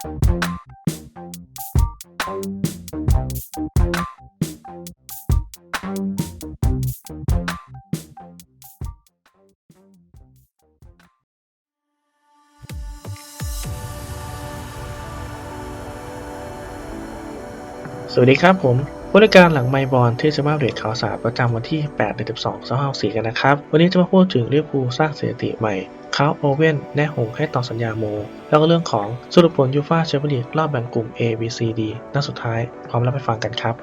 สวัสดีครับผมบริการหลังไมบอลที่จะมาอัปเดตข่าวสารประจำวันที่8เดือน12 2564กันนะครับ วันนี้จะมาพูดถึงลิเวอร์พูลสร้างสถิติใหม่ คาร์โอเว่นแน่หงให้ต่อสัญญาโม แล้วก็เรื่องของสรุปผลยูฟ่าแชมเปี้ยนลีกรอบแบ่งกลุ่ม A B C D นัดสุดท้าย พร้อมรับไปฟังกันครับ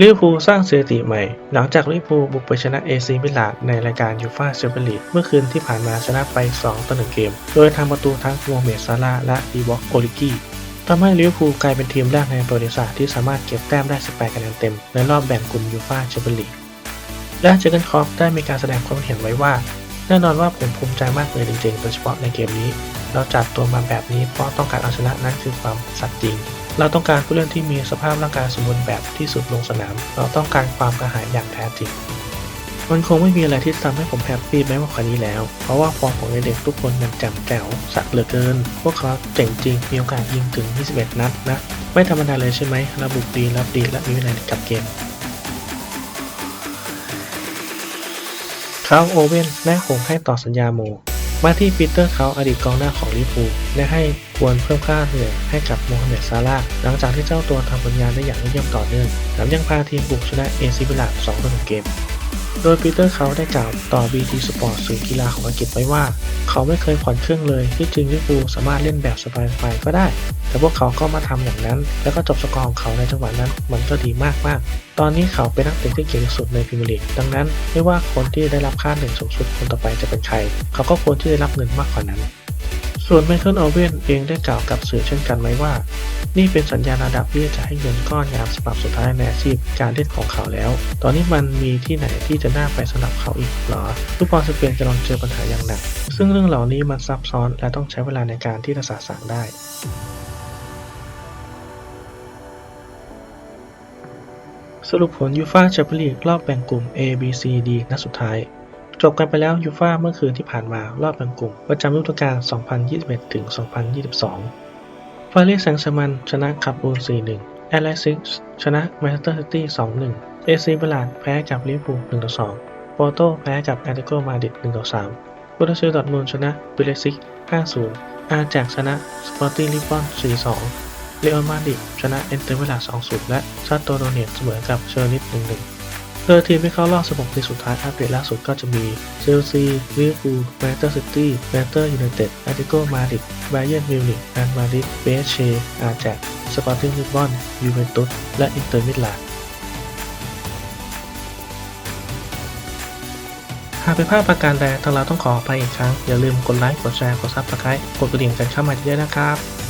ลิเวอร์พูลสร้างสถิติใหม่ หลังจากลิเวอร์พูลบุกไปชนะเอซีมิลานในรายการยูฟ่าแชมเปี้ยนลีกเมื่อคืนที่ผ่านมาชนะไป 2 ต่อ 1 เกม โดยทำประตูทั้งโมเมซาลาและอีวอกโอลิกี้ทำให้ลิเวอร์พูลกลายเป็นทีมแรกในประวัติศาสตร์ที่สามารถเก็บแต้มได้ 18 คะแนนเต็ม ในรอบแบ่งกลุ่มยูฟ่าแชมเปี้ยนลีก และเจอร์เกนครอปได้มีการแสดงความเห็นไว้ว่า แน่นอนว่าผมภูมิใจมากเลยจริงๆ โดยเฉพาะในเกมนี้ เราจัดตัวมาแบบนี้เพราะต้องการเอาชนะนั่นคือความสัตย์จริง เราต้องการผู้เล่นที่มีสภาพร่างกายสมบูรณ์แบบที่สุดลงสนาม เราต้องการความกระหายอย่างแท้จริง มันคงไม่มีอะไรที่ทำให้ผมแฮปปี้ไปมากกว่านี้แล้ว เพราะว่าฟอร์มของเด็กๆทุกคนมันแจ่มแจ๋วสักเหลือเกิน พวกเขาเจ๋งจริง มีโอกาสยิงถึง 21 นัดนะ ไม่ธรรมดาเลยใช่ไหมระบุกดีรับดีและมีวินัยกับเกม เขาโอเว่นแม่หงให้ต่อสัญญาโม มาที่ปีเตอร์เขาอดีตกองหน้าของลิเวอร์พูลได้ให้ควรเพิ่มค่าเหนื่อยให้กับโมฮัมเหม็ดซาร่าห์หลังจากที่เจ้าตัวทำผลงานได้อย่างยอดเยี่ยมต่อเนื่องแถมยังพาทีมบุกชนะเอซิบิลา2ต่อ1เกม โดยปีเตอร์เขาได้กล่าวต่อ BT Sport สื่อกีฬาของอังกฤษไว้ว่า เขาไม่เคยผ่อนเครื่องเลย ที่จริงลิเวอร์พูลสามารถเล่นแบบสบายๆก็ได้ แต่พวกเขาก็มาทำอย่างนั้น แล้วก็จบสกอร์ของเขาในจังหวะนั้นมันก็ดีมากๆ ตอนนี้เขาเป็นนักเตะที่เก่งที่สุดในพรีเมียร์ลีกดังนั้น ไม่ว่าคนที่ได้รับค่าเหนื่อยสูงสุดคนต่อไปจะเป็นใคร เขาก็ควรที่ได้รับเงินมากกว่านั้น ส่วนไมเคิลออเวนเองได้กล่าวกับสื่อเช่นกันไว้ว่า นี่เป็นสัญญาณระดับที่จะให้เงินก้อนยามสำหรับสุดท้ายในอาชีพการเล่นของเขาแล้ว ตอนนี้มันมีที่ไหนที่จะน่าไปสำหรับเขาอีกหรอฟุตบอลสเปนกำลังเจอปัญหาอย่างหนัก ซึ่งเรื่องเหล่านี้มันซับซ้อนและต้องใช้เวลาในการที่จะสะสางได้สรุปผลยูฟ่าแชมเปี้ยนลีกรอบแบ่งกลุ่ม A B C D นัดสุดท้าย จบกันไปแล้วยูฟ่าเมื่อคืนที่ผ่านมารอบแบ่งกลุ่ม ประจำฤดูกาล 2021 ถึง 2022 ปารีสแซงต์แชร์แมงชนะคาบูน4-1 แอตเลติกชนะแมนเชสเตอร์ซิตี้ 2-1 เอซีมิลานแพ้กับลิเวอร์พูล 1-2โปโตแพ้กับแอตเลติโกมาดริด 1-3บูดาเชอร์ดอร์ทมุนด์ชนะบิเลซิก 5-0 อาแจกชนะสปอร์ติ้งลิสบอน 4-2เรอัลมาดริดชนะเอนเตอร์เวลา2-0 และซาโตโรเนตเสมอกับเชอร์นิต 1-1 โดยทีมที่เข้ารอบ 16 ทีมสุดท้ายอัปเดตล่าสุดก็จะมีเชลซีลิเวอร์พูลแมนเชสเตอร์ซิตี้แมนเชสเตอร์ยูไนเต็ดแอตติโกมาดริดไบเยร์นมิวนิกแอนมาดริดเบสเชอาแจกสปอร์ติ้งลิสบอนยูเวนตุสและอินเตอร์มิลานหากเป็นภาพประการใดทางเราต้องขออภัยอีกครั้ง อย่าลืมกดไลค์ กดแชร์ กดซับสไครต์กดกระดิ่งกันเข้ามาเยอะนะครับ